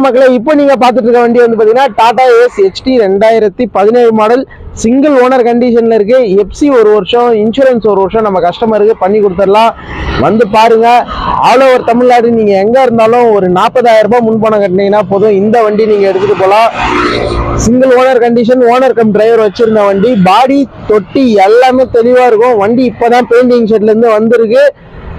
மக்களை இப்போ நீங்க பார்த்துட்டு இருக்க வண்டி வந்து பாத்தீங்கன்னா டாடா ஏஸ் ஹெச்டி ரெண்டாயிரத்தி பதினேழு மாடல் சிங்கிள் ஓனர் கண்டிஷன்ல இருக்கு. எஃப்சி ஒரு வருஷம் இன்சூரன்ஸ் ஒரு வருஷம் நம்ம கஸ்டமருக்கு பண்ணி கொடுத்துடலாம். வந்து பாருங்க ஆல் ஓவர் தமிழ்நாடு நீங்க எங்க இருந்தாலும் ஒரு நாற்பதாயிரம் ரூபாய் முன்பணம் கட்டினீங்கன்னா போதும். இந்த வண்டி நீங்க எடுத்துட்டு போகலாம் single owner condition owner cum driver வச்சிருந்த வண்டி பாடி தொட்டி எல்லாமே தெளிவா இருக்கும். வண்டி இப்பதான் பெயிண்டிங் ஷெட்ல இருந்து வந்திருக்கு.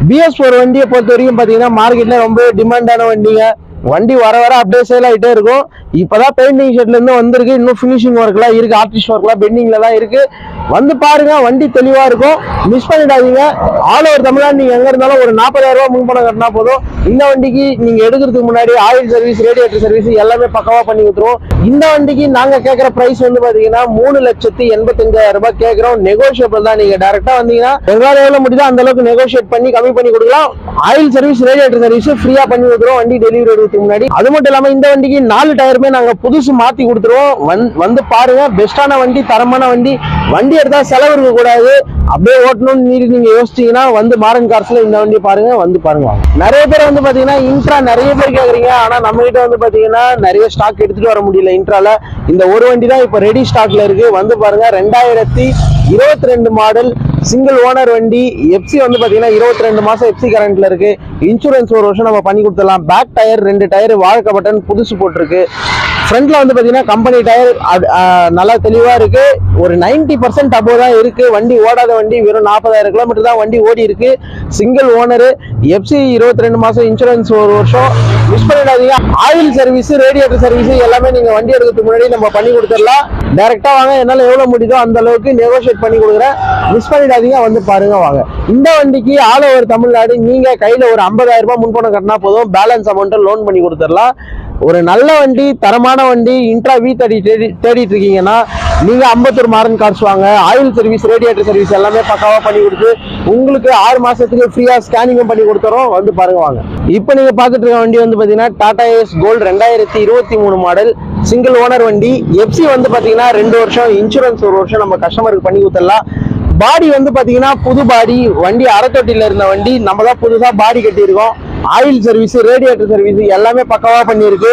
பிஎஸ் ஃபோர் வண்டியை பொறுத்த வரைக்கும் பாத்தீங்கன்னா மார்க்கெட்ல ரொம்ப டிமாண்டான வண்டிங்க. வண்டி வர வர அப்படியே சேல் ஆகிட்டே இருக்கும். இப்போதான் பெயிண்டிங் ஷெட்லேருந்து வந்திருக்கு. இன்னும் ஃபினிஷிங் ஒர்க்லாம் இருக்குது ஆர்டிஸ்ட் ஒர்க்லாம் பெண்டிங்கில் தான் இருக்குது வந்து பாருங்க வண்டி தெளிவா இருக்கும். மிஸ் பண்ணிடாதீங்க. ஆல் ஓவர் தமிழ்நாடு நீங்க எங்க இருந்தாலும் ஒரு நாற்பதாயிரம் ரூபாய் முன்பணம் கட்டினா போதும். இந்த வண்டிக்கு நீங்க எடுக்கிறதுக்கு முன்னாடி ஆயில் சர்வீஸ் ரேடியேட்டர் சர்வீஸ் எல்லாமே பக்கவா பண்ணி கொடுத்துருவோம். இந்த வண்டிக்கு நாங்க கேட்குற பிரைஸ் வந்து பாத்தீங்கன்னா மூணு லட்சத்தி எண்பத்தஞ்சாயிரம் ரூபாய் கேட்கிறோம். நெகோஷியபிள் தான். நீங்க டைரக்டா வந்தீங்கன்னா எங்களால் எவ்வளவு முடியுதோ அந்த அளவுக்கு நெகோஷியேட் பண்ணி கம்மி பண்ணி கொடுக்கலாம். ஆயில் சர்வீஸ் ரேடியேட்டர் சர்வீஸ் ஃப்ரீயா பண்ணி கொடுத்துருவோம். வண்டி டெலிவரி எடுக்கிறதுக்கு முன்னாடி. அது மட்டும் இல்லாம இந்த வண்டிக்கு நாலு டயருமே நாங்க புதுசு மாத்தி கொடுத்துருவோம். வந்து பாருங்க பெஸ்டான வண்டி தரமான வண்டி. வண்டி எடுத்தா செலவு இருக்க கூடாது அப்படியே ஓட்டணும்னு நீங்க நீங்க யோசிச்சீங்கன்னா வந்து மாரன் கார்ஸ்ல இந்த வண்டி பாருங்க வந்து பாருங்க நிறைய பேர் வந்து பாத்தீங்கன்னா இன்ட்ரா நிறைய பேர் கேக்குறீங்க. ஆனா நம்ம கிட்ட வந்து பாத்தீங்கன்னா நிறைய ஸ்டாக் எடுத்துட்டு வர முடியல இன்ட்ரால இந்த ஒரு வண்டி தான் இப்ப ரெடி ஸ்டாக்ல இருக்கு. வந்து பாருங்க ரெண்டாயிரத்தி இருபத்தி ரெண்டு மாடல் சிங்கிள் ஓனர் வண்டி எஃப்சி வந்து பாத்தீங்கன்னா இருபத்தி ரெண்டு மாசம் எஃப்சி கரண்ட்ல இருக்கு. இன்சூரன்ஸ் ஒரு வருஷம் நம்ம பண்ணி கொடுத்துடலாம். பேக் டயர் ரெண்டு டயர் வாழ்க்கை பட்டன் புதுசு போட்டிருக்கு. ஃப்ரண்ட்ல வந்து பார்த்தீங்கன்னா கம்பெனி டயர் நல்லா தெளிவாக இருக்குது ஒரு 90% பர்சன்ட் அபோவ் தான் இருக்குது வண்டி ஓடாத வண்டி வெறும் நாற்பதாயிரம் கிலோமீட்டர் தான் வண்டி ஓடி இருக்கு. சிங்கிள் ஓனரு எஃப்சி இருபத்தி ரெண்டு மாதம் இன்சூரன்ஸ் ஒரு வருஷம். மிஸ் பண்ணிடாதீங்க. ஆயில் சர்வீஸ் ரேடியேட்டர் சர்வீஸ் எல்லாமே நீங்கள் வண்டி எடுக்கிறதுக்கு முன்னாடி நம்ம பண்ணி கொடுத்துடலாம். டேரெக்டாக வாங்க. என்னால் எவ்வளோ முடியுதோ அந்த அளவுக்கு நெகோஷியேட் பண்ணி கொடுக்குறேன். மிஸ் பண்ணிடாதீங்க. வந்து பாருங்க வாங்க. இந்த வண்டிக்கு ஆல் ஓவர் தமிழ்நாடு நீங்கள் கையில் ஒரு 50000 ரூபாய் முன்பணம் கட்டினா போதும். பேலன்ஸ் அமௌண்ட்டை லோன் பண்ணி கொடுத்துடலாம். ஒரு நல்ல வண்டி தரமான வண்டி இன்ட்ரா வி தேடி தேடி தேடிட்டு இருக்கீங்கன்னா நீங்க அம்பத்தூர் மாரன் கார்ஸ் வாங்க ஆயில் சர்வீஸ் ரேடியேட்டர் சர்வீஸ் எல்லாமே பக்காவா பண்ணி கொடுத்து உங்களுக்கு ஆறு மாசத்துக்கு ஃப்ரீயா ஸ்கேனிங்கும் பண்ணி கொடுத்துறோம். வந்து பாருங்க வாங்க. இப்போ நீங்க பார்த்துட்டு இருக்க வண்டி வந்து பாத்தீங்கன்னா டாடா ஏஸ் கோல்டு ரெண்டாயிரத்தி இருபத்தி மூணு மாடல் சிங்கிள் ஓனர் வண்டி. எஃப்சி வந்து பாத்தீங்கன்னா ரெண்டு வருஷம் இன்சூரன்ஸ் ஒரு வருஷம் நம்ம கஸ்டமருக்கு பண்ணி கொடுத்துடலாம். பாடி வந்து பாத்தீங்கன்னா புது பாடி வண்டி அரைத்தொட்டில இருந்த வண்டி. நம்ம தான் புதுசா பாடி கட்டியிருக்கோம். ஆயில் சர்வீஸ் ரேடியேட்டர் சர்வீஸ் எல்லாமே பக்கவா பண்ணியிருக்கு.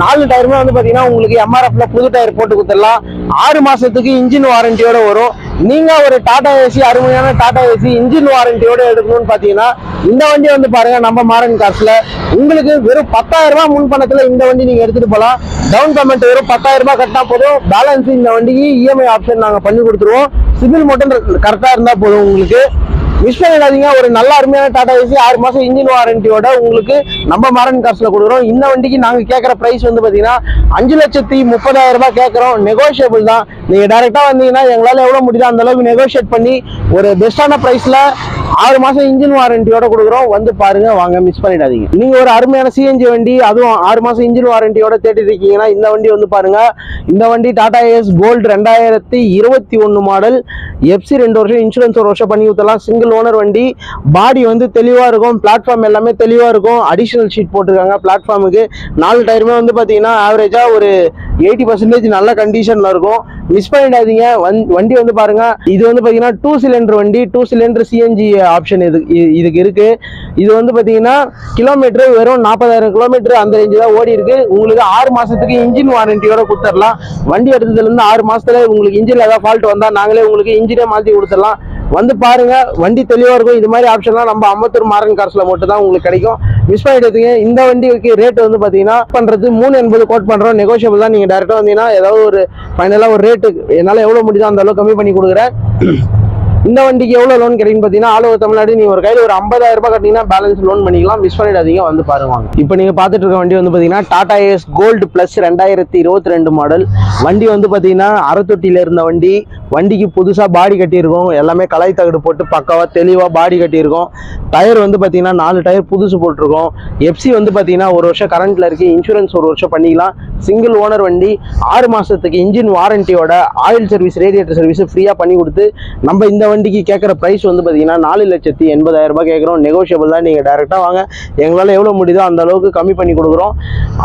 நாலு டயருமே வந்து பார்த்தீங்கன்னா உங்களுக்கு எம்ஆர்எஃப்ல புது டயர் போட்டு கொடுத்துடலாம். ஆறு மாசத்துக்கு இன்ஜின் வாரண்டியோட வரும். நீங்க ஒரு டாடா ஏசி அருமையான டாடா ஏசி இன்ஜின் வாரண்டியோட எடுக்கணும்னு பாத்தீங்கன்னா இந்த வண்டி வந்து பாருங்க நம்ம மாறன் காசுல உங்களுக்கு வெறும் பத்தாயிரம் ரூபாய் முன் பணத்தில் இந்த வண்டி நீங்க எடுத்துட்டு போலாம். டவுன் பேமெண்ட் வெறும் பத்தாயிரம் ரூபாய் கட்டினா போதும். பேலன்ஸ் இந்த வண்டிக்கு இஎம்ஐ ஆப்ஷன் நாங்க பண்ணி கொடுத்துருவோம். சிபில் மட்டும் கரெக்டா இருந்தா போதும் உங்களுக்கு. மிஸ் பண்ணிடாதீங்க. ஒரு நல்ல அருமையான டாடா ஏசி ஆறு மாதம் இன்ஜின் வாரண்டியோட உங்களுக்கு நம்ம மாரன் காசில் கொடுக்குறோம். இந்த வண்டிக்கு நாங்கள் கேட்குற ப்ரைஸ் வந்து பார்த்தீங்கன்னா அஞ்சு லட்சத்தி முப்பதாயிரம் ரூபாய் கேட்குறோம் நெகோஷியபிள் தான். நீங்கள் டேரெக்டாக வந்தீங்கன்னா எங்களால் எவ்வளோ முடியுதோ அந்தளவுக்கு நெகோஷியேட் பண்ணி ஒரு பெஸ்ட்டான ப்ரைஸில் ஆறு மாதம் இன்ஜின் வாரண்டியோட கொடுக்குறோம். வந்து பாருங்க வாங்க மிஸ் பண்ணிடாதீங்க. நீங்கள் ஒரு அருமையான சிஎன்ஜி வண்டி அதுவும் ஆறு மாதம் இன்ஜின் வாரண்டியோட தேடிட்டு இருக்கீங்கன்னா இந்த வண்டி வந்து பாருங்க. இந்த வண்டி டாடா ஏஸ் கோல்டு ரெண்டாயிரத்தி இருபத்தி ஒன்று மாடல் எஃப்சி ரெண்டு வருஷம் இன்சூரன்ஸ் ஒரு வருஷம் பண்ணி ஊற்றலாம் சிங்கிள் ஓனர் வண்டி. பாடி வந்து தெளிவாக இருக்கும். பிளாட்ஃபார்ம் எல்லாமே தெளிவாக இருக்கும். அடிஷனல் ஷீட் போட்டிருக்காங்க பிளாட்ஃபார்முக்கு நாலு டயருமே வந்து பார்த்தீங்கன்னா ஆவரேஜாக ஒரு எயிட்டி பர்சன்டேஜ் நல்ல கண்டிஷனில் இருக்கும். மிஸ் பண்ணிடாதீங்க. வந் வண்டி வந்து பாருங்க. இது வந்து பார்த்தீங்கன்னா டூ சிலிண்டர் வண்டி டூ சிலிண்டர் சிஎன்ஜி ஆப்ஷன் இது இதுக்கு இருக்கு. இது வந்து பார்த்தீங்கன்னா கிலோமீட்டர் வெறும் நாற்பதாயிரம் கிலோமீட்டர் அந்த ரேஞ்சு தான் ஓடி இருக்கு. உங்களுக்கு ஆறு மாசத்துக்கு இன்ஜின் வாரண்டியோட கொடுத்துடலாம். வண்டி எடுத்ததுலேருந்து ஆறு மாசத்துல உங்களுக்கு இன்ஜினில் ஏதாவது ஃபால்ட் வந்தால் நாங்களே உங்களுக்கு இன்ஜினே மாற்றி கொடுத்துடலாம். வந்து பாருங்க வண்டி தெளிவா இருக்கும். இது மாதிரி ஆப்ஷன்லாம் நம்ம அம்பத்தூர் மாரன் கார்ஸ்ல மட்டும் தான் உங்களுக்கு கிடைக்கும். மிஸ் பண்ணிட்டு இந்த வண்டிக்கு ரேட் வந்து பாத்தீங்கன்னா பண்றது மூணு எண்பது கோட் பண்றோம். நெகோஷியபிள் தான். நீங்க டேரக்டா வந்தீங்கன்னா ஏதாவது ஒரு ஃபைனலா ஒரு ரேட்டு என்னால எவ்வளவு முடியுதோ அந்த அளவுக்கு கம்மி பண்ணி கொடுக்குறேன். இந்த வண்டிக்கு எவ்வளோ லோன் கிடைக்குன்னு பார்த்தீங்கன்னா ஆல் தமிழ்நாடு நீங்கள் ஒரு கையில் ஒரு 50000 ரூபாய் கட்டிங்கன்னா பேலன்ஸ் லோன் பண்ணிக்கலாம். மிஸ் பண்ணிடாதீங்க வந்து பாருங்க இப்போ நீங்கள் பார்த்துட்டு இருக்க வண்டி வந்து பார்த்தீங்கன்னா டாடா ஏஸ் கோல்டு ப்ளஸ் ரெண்டாயிரத்தி இருபத்தி ரெண்டு மாடல் வண்டி வந்து பார்த்தீங்கன்னா அறத்தொட்டியில் இருந்த வண்டி. வண்டிக்கு புதுசாக பாடி கட்டியிருக்கோம். எல்லாமே கலாய் தகடு போட்டு பக்காவாக தெளிவாக பாடி கட்டியிருக்கோம். டயர் வந்து பார்த்தீங்கன்னா நாலு டயர் புதுசு போட்டிருக்கோம். எஃப்சி வந்து பார்த்தீங்கன்னா ஒரு வருஷம் கரண்ட்டில் இருக்கு. இன்சூரன்ஸ் ஒரு வருஷம் பண்ணிக்கலாம். சிங்கிள் ஓனர் வண்டி ஆறு மாதத்துக்கு இன்ஜின் வாரண்டியோட ஆயில் சர்வீஸ் ரேடியேட்டர் சர்வீஸ் ஃப்ரீயாக பண்ணி கொடுத்து நம்ம இந்த வண்டிக்கு கேட்குற ப்ரைஸ் வந்து பார்த்தீங்கன்னா நாலு லட்சத்தி எண்பதாயிரம் ரூபாய் கேட்குறோம் நெகோஷியபிள் தான். நீங்கள் டேரெக்டாக வாங்க. எங்களால் எவ்வளோ முடியுதோ அந்த அளவுக்கு கம்மி பண்ணி கொடுக்குறோம்.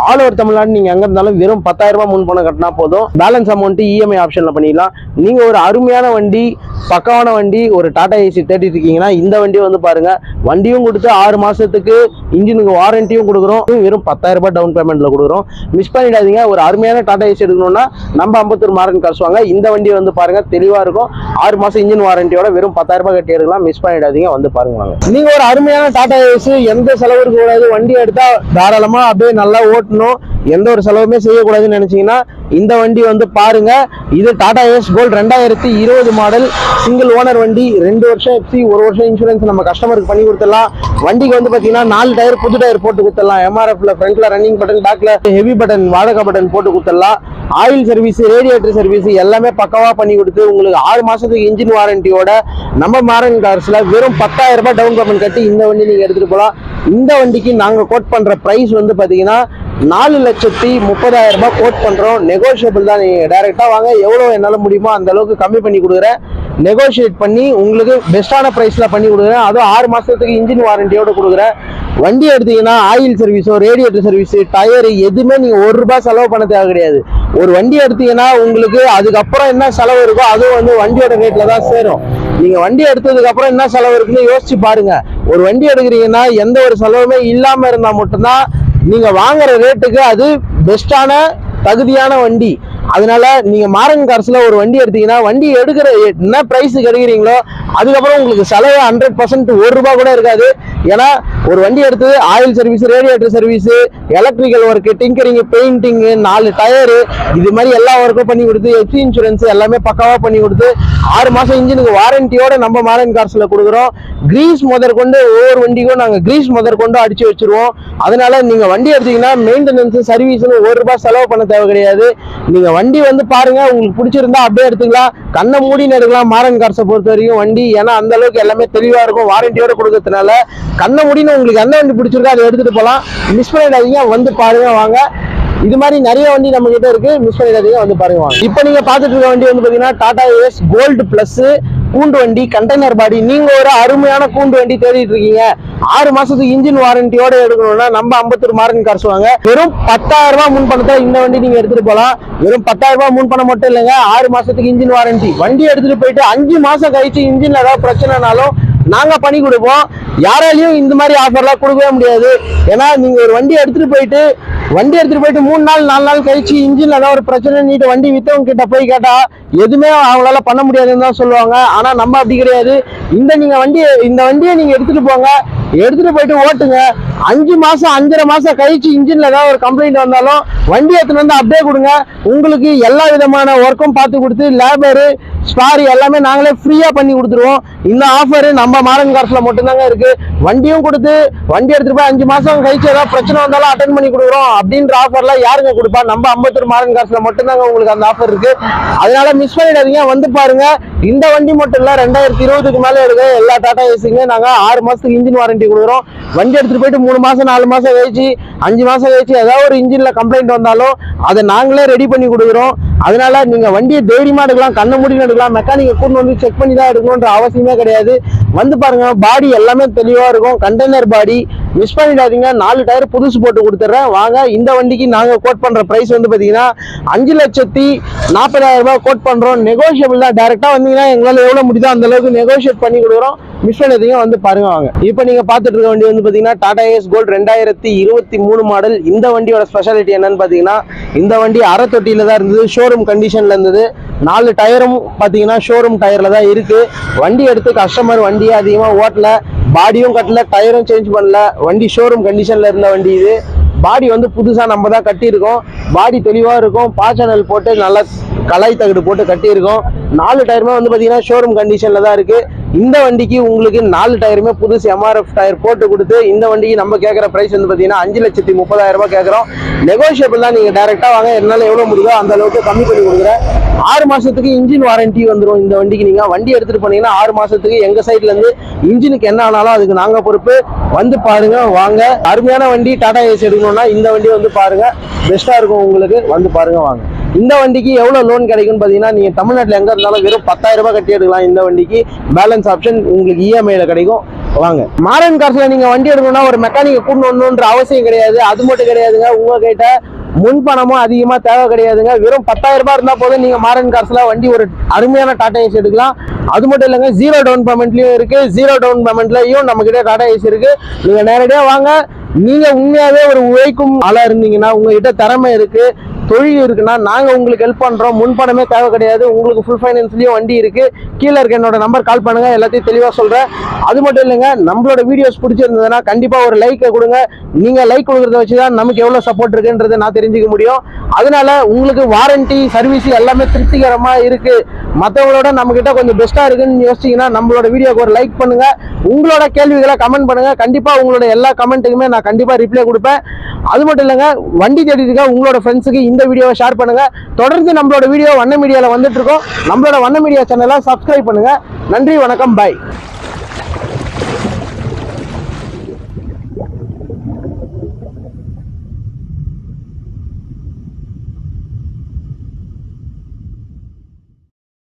ஆல் ஓவர் தமிழ்நாடு நீங்கள் எங்கே இருந்தாலும் வெறும் பத்தாயிரம் ரூபாய் முன் பணம் கட்டினா போதும். பேலன்ஸ் அமௌண்ட்டு இஎம்ஐ ஆப்ஷனில் பண்ணிடலாம். நீங்கள் ஒரு அருமையான வண்டி பக்காவான வண்டி ஒரு டாடா ஏசி தேடிட்டு இருக்கீங்கன்னா இந்த வண்டியை வந்து பாருங்கள் வண்டியும் கொடுத்து ஆறு மாதத்துக்கு இன்ஜினுக்கு வாரண்டியும் கொடுக்குறோம். வெறும் பத்தாயிரம் ரூபாய் டவுன் பேமெண்ட்டில் கொடுக்குறோம். மிஸ் பண்ணிடாதீங்க. ஒரு அருமையான டாடா ஏசி எடுக்கணும்னா நம்ம அம்பத்தூர் மாறன் கரசுவாங்க இந்த வண்டியை வந்து பாருங்கள் தெளிவாக இருக்கும். ஆறு மாசம் இன்ஜின் வாரண்டியோட வெறும் பத்தாயிரம் ரூபாய் கட்டி எடுக்கலாம். மிஸ் பண்ணிடாதீங்க. வந்து பாருங்க நீங்க ஒரு அருமையான டாடா ஏஸ் எந்த செலவு கூடாது வண்டி எடுத்தா தாராளமா அப்படியே நல்லா ஓட்டணும். எந்த ஒரு செலவுமே செய்யக்கூடாதுன்னு நினைச்சீங்கன்னா இந்த வண்டி வந்து பாருங்க. இது டாடா ஏஸ் கோல்டு ரெண்டாயிரத்தி இருபது மாடல் சிங்கிள் ஓனர் வண்டி ரெண்டு வருஷம் எஃப்சி ஒரு வருஷம் இன்சூரன்ஸ் நம்ம கஸ்டமருக்கு பண்ணி கொடுத்துடலாம். வண்டிக்கு வந்து பாத்தீங்கன்னா நாலு டயர் புது டயர் போட்டு கொடுத்துடலாம். எம்ஆர்எஃப்ல ஃப்ரண்ட்ல ரன்னிங் பட்டன் பேக்ல ஹெவி பட்டன் வாடகை பட்டன் போட்டு கொடுத்துடலாம். ஆயில் சர்வீஸ் ரேடியேட்டர் சர்வீஸ் எல்லாமே பக்கவா பண்ணி கொடுத்து உங்களுக்கு ஆறு மாசத்துக்கு இன்ஜின் வாரண்டியோட நம்ம மாரன் கார்ஸ்ல வெறும் பத்தாயிரம் ரூபாய் டவுன் பேமெண்ட் கட்டி இந்த வண்டி நீங்க எடுத்துட்டு போகலாம். இந்த வண்டிக்கு நாங்கள் கோட் பண்ணுற ப்ரைஸ் வந்து பார்த்தீங்கன்னா நாலு லட்சத்தி முப்பதாயிரம் ரூபாய் கோட் பண்ணுறோம் நெகோஷியபிள் தான். நீங்கள் டைரெக்டாக வாங்க. எவ்வளோ என்னால் முடியுமோ அந்த அளவுக்கு கம்மி பண்ணி கொடுக்குறேன். நெகோஷியேட் பண்ணி உங்களுக்கு பெஸ்ட்டான ப்ரைஸில் பண்ணி கொடுக்குறேன். அதுவும் ஆறு மாதத்துக்கு இன்ஜின் வாரண்டியோடு கொடுக்குறேன். வண்டி எடுத்தீங்கன்னா ஆயில் சர்வீஸோ ரேடியேட்டர் சர்வீஸு டயரு எதுவுமே நீங்கள் ஒரு ரூபாய் செலவு பண்ண தேவை கிடையாது. ஒரு வண்டி எடுத்தீங்கன்னா உங்களுக்கு அதுக்கப்புறம் என்ன செலவு இருக்கோ அதுவும் வந்து வண்டியோட ரேட்டில் தான் சேரும். நீங்க வண்டி எடுத்ததுக்கு அப்புறம் என்ன செலவு இருக்குன்னு யோசிச்சு பாருங்க. ஒரு வண்டி எடுக்கிறீங்கன்னா எந்த ஒரு செலவுமே இல்லாம இருந்தா மட்டும்தான் நீங்க வாங்குற ரேட்டுக்கு அது பெஸ்டான தகுதியான வண்டி. அதனால நீங்க மாரன் கார்ஸ்ல ஒரு வண்டி எடுத்தீங்கன்னா வண்டி எடுக்கிற என்ன பிரைஸ் எடுக்கிறீங்களோ அதுக்கப்புறம் உங்களுக்கு செலவு ஹண்ட்ரட் பர்சன்ட் ஒரு ரூபாய் கூட இருக்காது. ஏன்னா ஒரு வண்டி எடுத்து oil service radiator service electrical work tinkering painting நாலு டயரு இது மாதிரி எல்லா ஒர்க்கும் பண்ணி கொடுத்து எஃப்சி இன்சூரன்ஸ் எல்லாமே பக்காவா பண்ணி கொடுத்து ஆறு மாசம் இன்ஜினுக்கு வாரண்டியோட நம்ம மாரன் கார்ஸ்ல கொடுக்குறோம். கிரீஸ் முதற்கொண்டு ஒவ்வொரு வண்டிக்கும் நாங்க கிரீஸ் முதற்கொண்டு அடிச்சு வச்சிருவோம். அதனால நீங்க வண்டி எடுத்தீங்கன்னா மெயின்டெனன்ஸ் சர்வீஸ்னு ஒரு ரூபாய் செலவு பண்ண தேவை கிடையாது. நீங்க வண்டி வந்து பாருங்க உங்களுக்கு பிடிச்சிருந்தா அப்படியே எடுத்துக்கலாம். கண்ணை மூடின்னு எடுக்கலாம் மாரன் கார்ஸை பொறுத்த வரைக்கும் வண்டி. ஏன்னா அந்த அளவுக்கு எல்லாமே தெளிவா இருக்கும் வாரண்டியோட கொடுக்கறதுனால. கண்ணை மூடின்னு உங்களுக்கு எந்த வண்டி பிடிச்சிருக்கோ அதை எடுத்துட்டு போகலாம். மிஸ் பண்ணிடாதீங்க வந்து பாருங்க வாங்க. இது மாதிரி நிறைய வண்டி நம்ம கிட்ட இருக்கு. மிஸ் பண்ணிடாதீங்க வந்து பாருங்க வாங்க. இப்போ நீங்க பாத்துட்டு இருக்க வண்டி வந்து பாத்தீங்கன்னா டாடா ஏஸ் கோல்டு பிளஸ் கூண்டு வண்டி கண்டெய்னர் பாடி நீங்க ஒரு அருமையான கூண்டு வண்டி தேடிட்டு இருக்கீங்க. ஆறு மாசத்துக்கு இன்ஜின் வாரண்டியோட எடுக்கணும்னா நம்ம ஐம்பத்தொரு மார்க்கன் கார் வாங்க வெறும் பத்தாயிரம் ரூபாய் முன் பணத்தை இந்த வண்டி நீங்க எடுத்துட்டு போலாம். வெறும் பத்தாயிரம் ரூபாய் முன் பணம் மட்டும் இல்லைங்க ஆறு மாசத்துக்கு இன்ஜின் வாரண்டி வண்டி எடுத்துட்டு போயிட்டு அஞ்சு மாசம் கழிச்சு இன்ஜின்ல ஏதாவது பிரச்சனைனாலும் நாங்க பண்ணி கொடுப்போம். யாராலையும் இந்த மாதிரி ஆஃபர்லாம் கொடுக்கவே முடியாது. ஏன்னா நீங்க ஒரு வண்டி எடுத்துட்டு போயிட்டு வண்டி எடுத்துட்டு போயிட்டு மூணு நாள் நாலு நாள் கழிச்சு இன்ஜின்ல ஏதாவது ஒரு பிரச்சனை நீட்டு வண்டி வித்தவங்க கிட்ட போய் கேட்டா எதுவுமே அவங்களால பண்ண முடியாதுன்னு தான் சொல்லுவாங்க. ஆனா நம்ம அப்படி கிடையாது. இந்த நீங்க வண்டி இந்த வண்டியை நீங்க எடுத்துட்டு போங்க. எடுத்துட்டு போயிட்டு ஓட்டுங்க. அஞ்சு மாசம் அஞ்சரை மாசம் கழிச்சு இன்ஜின்ல ஏதாவது ஒரு கம்ப்ளைண்ட் வந்தாலும் வண்டி எடுத்துட்டு வந்து அப்படியே கொடுங்க. உங்களுக்கு எல்லா விதமான ஒர்க்கும் பார்த்து கொடுத்து லேபரு ஸ்பாரி எல்லாமே நாங்களே ஃப்ரீயா பண்ணி கொடுத்துருவோம். இந்த ஆஃபர் நம்ம மாரன் கார்ஸ்ல மட்டும்தாங்க இருக்கு. வண்டியும் கொடுத்து வண்டி எடுத்துட்டு போய் அஞ்சு மாசம் கழிச்சு ஏதாவது பிரச்சனை வந்தாலும் அட்டன் பண்ணி கொடுக்குறோம். அப்படின்ற ஆஃபர்லாம் யாருங்க கொடுப்பா? நம்ம ஐம்பத்தொரு மாரன் காசுல மட்டும்தாங்க உங்களுக்கு அந்த ஆஃபர் இருக்கு. அதனால மிஸ் பண்ணிடாதீங்க. வந்து பாருங்க. இந்த வண்டி மட்டும் இல்ல ரெண்டாயிரத்தி இருபதுக்கு மேல எடுக்க எல்லா டாடா ஏசிங்க நாங்க ஆறு மாசத்துக்கு இன்ஜின் வாரண்டி கொடுக்குறோம். வண்டி எடுத்துட்டு போயிட்டு மூணு மாசம் நாலு மாசம் கழிச்சு அஞ்சு மாசம் கழிச்சு ஏதாவது ஒரு இன்ஜின்ல கம்ப்ளைண்ட் வந்தாலும் அதை நாங்களே ரெடி பண்ணி கொடுக்குறோம். அதனால நீங்க வண்டியை தைரியமா எடுக்கலாம் கண்ணை மூடி எடுக்கலாம் மெக்கானிக்கை கூட்டு வந்து செக் பண்ணி தான் எடுக்கணுன்ற அவசியமே கிடையாது. வந்து பாருங்க பாடி எல்லாமே தெளிவா இருக்கும். கண்டெய்னர் பாடி மிஸ் பண்ணிடாதீங்க. நாலு டயர் புதுசு போட்டு கொடுத்துட்றேன் வாங்க இந்த வண்டிக்கு நாங்க கோட் பண்ற பிரைஸ் வந்து பாத்தீங்கன்னா அஞ்சு லட்சத்தி நாற்பதாயிரம் ரூபாய் கோட் பண்றோம். நெகோஷியபிள் தான். டைரக்டா வந்தீங்கன்னா எங்களால் எவ்வளவு முடியுதோ அந்த அளவுக்கு நெகோஷியேட் பண்ணி கொடுக்குறோம். மிஸ் எதையும் வந்து பாருங்க வாங்க. இப்போ நீங்க பாத்துட்டு இருக்க வண்டி வந்து பாத்தீங்கன்னா டாடா ஏஸ் கோல்ட் ரெண்டாயிரத்தி இருபத்தி மூணு மாடல் இந்த வண்டியோட ஸ்பெஷாலிட்டி என்னன்னு பாத்தீங்கன்னா இந்த வண்டி அரை தொட்டியில தான் இருந்தது ஷோரூம் கண்டிஷன்ல இருந்தது. நாலு டயரும் பாத்தீங்கன்னா ஷோரூம் டயர்ல தான் இருக்கு. வண்டி எடுத்து கஸ்டமர் வண்டியை அதிகமா ஓட்டல. பாடியும் கட்டல டயரும் சேஞ்ச் பண்ணல. வண்டி ஷோரூம் கண்டிஷன்ல இருந்த வண்டி இது. பாடி வந்து புதுசாக நம்ம தான் கட்டியிருக்கோம். பாடி தெளிவாக இருக்கும். பாச்சனல் போட்டு நல்லா கலாய் தகடு போட்டு கட்டியிருக்கோம். நாலு டயருமே வந்து பார்த்தீங்கன்னா ஷோரூம் கண்டிஷனில் தான் இருக்குது இந்த வண்டிக்கு உங்களுக்கு நாலு டயருமே புதுசு எம்ஆர்எஃப் டயர் போட்டு கொடுத்து இந்த வண்டிக்கு நம்ம கேட்குற ப்ரைஸ் வந்து பார்த்தீங்கன்னா அஞ்சு லட்சத்தி முப்பதாயிரம் ரூபாய் கேட்குறோம் நெகோஷியபிள் தான் நீங்கள் டேரெக்டாக வாங்க. என்னால் எவ்வளோ முடியுதோ அந்த அளவுக்கு கம்மி பண்ணி கொடுக்குறேன். ஆறு மாதத்துக்கு இன்ஜின் வாரண்டி வந்துடும் இந்த வண்டிக்கு நீங்கள் வண்டி எடுத்துகிட்டு போனீங்கன்னா ஆறு மாதத்துக்கு எங்கள் சைட்லேருந்து இன்ஜினுக்கு என்ன ஆனாலும் அதுக்கு நாங்கள் பொறுப்பு. வந்து பாருங்கள் வாங்க. அருமையான வண்டி டாடா ஏசி எடுக்கணும்னா இந்த வண்டி வந்து பாருங்கள் பெஸ்ட்டாக இருக்கும். உங்களுக்கு வந்து பாருங்க வாங்க. இந்த வண்டிக்கு எவ்வளோ லோன் கிடைக்கும்னு பார்த்தீங்கன்னா நீங்கள் தமிழ்நாட்டில் எங்கே இருந்தாலும் வெறும் 10000 ரூபாய் கட்டி எடுக்கலாம். இந்த வண்டிக்கு பேலன்ஸ் ஆப்ஷன் உங்களுக்கு இஎம்ஐயில் இஎம்ஐல கிடைக்கும். வாங்க. மாடர்ன் கார்ஸ்ல நீங்க வண்டி எடுக்கணும்னா ஒரு மெக்கானிக்கை கூட்டு வரணுன்ற அவசியம் கிடையாது. அது மட்டும் கிடையாதுங்க. உங்ககிட்ட முன்பணமும் அதிகமாக அதிகமா தேவை கிடையாதுங்க. வெறும் 10000 ரூபாய் இருந்தா போதும் நீங்க மாடர்ன் கார்ஸ்ல வண்டி ஒரு அருமையான டாடா ஏசி எடுக்கலாம். அது மட்டும் இல்லைங்க ஜீரோ டவுன் பேமெண்ட்லயும் இருக்கு. ஜீரோ டவுன் பேமெண்ட்லயும் நம்ம கிட்ட டாடா ஏசி இருக்கு. நீங்க நேரடியா வாங்க. நீங்க உண்மையாவே ஒரு உழைக்கும் ஆளா இருந்தீங்கன்னா உங்ககிட்ட திறமை இருக்கு. தொழில் இருக்குன்னா நாங்கள் உங்களுக்கு ஹெல்ப் பண்ணுறோம் முன்பணமே தேவை கிடையாது. உங்களுக்கு ஃபுல் ஃபைனான்ஸ்லேயும் வண்டி இருக்குது கீழே இருக்க என்னோட நம்பர் கால் பண்ணுங்கள் எல்லாத்தையும் தெளிவாக சொல்கிறேன் அது மட்டும் இல்லைங்க நம்மளோட வீடியோஸ் பிடிச்சிருந்ததுன்னா கண்டிப்பாக ஒரு லைக்கை கொடுங்க. நீங்கள் லைக் கொடுக்குறத வச்சு தான் நமக்கு எவ்வளோ சப்போர்ட் இருக்குன்றதை நான் தெரிஞ்சுக்க முடியும். அதனால உங்களுக்கு வாரண்ட்டி சர்வீஸ் எல்லாமே திருப்திகரமாக இருக்குது மற்றவங்களோட நம்மக்கிட்ட கொஞ்சம் பெஸ்ட்டாக இருக்குன்னு யோசிச்சிங்கன்னா நம்மளோட வீடியோக்கு ஒரு லைக் பண்ணுங்கள் உங்களோட கேள்விகளை கமெண்ட் பண்ணுங்க. கண்டிப்பாக உங்களோட எல்லா கமெண்ட்டுக்குமே நான் கண்டிப்பாக ரிப்ளை கொடுப்பேன். அது மட்டும் இல்லைங்க வண்டி தேடிட்டு இருக்க உங்களோட ஃப்ரெண்ட்ஸுக்கு இந்த வீடியோவை ஷேர் பண்ணுங்க. தொடர்ந்து நம்மளோட வீடியோ வண்ண மீடியாவில் வந்துட்டு இருக்கோம். நம்மளோட வண்ண மீடியா சேனலை சப்ஸ்கிரைப் பண்ணுங்க. நன்றி வணக்கம் பாய்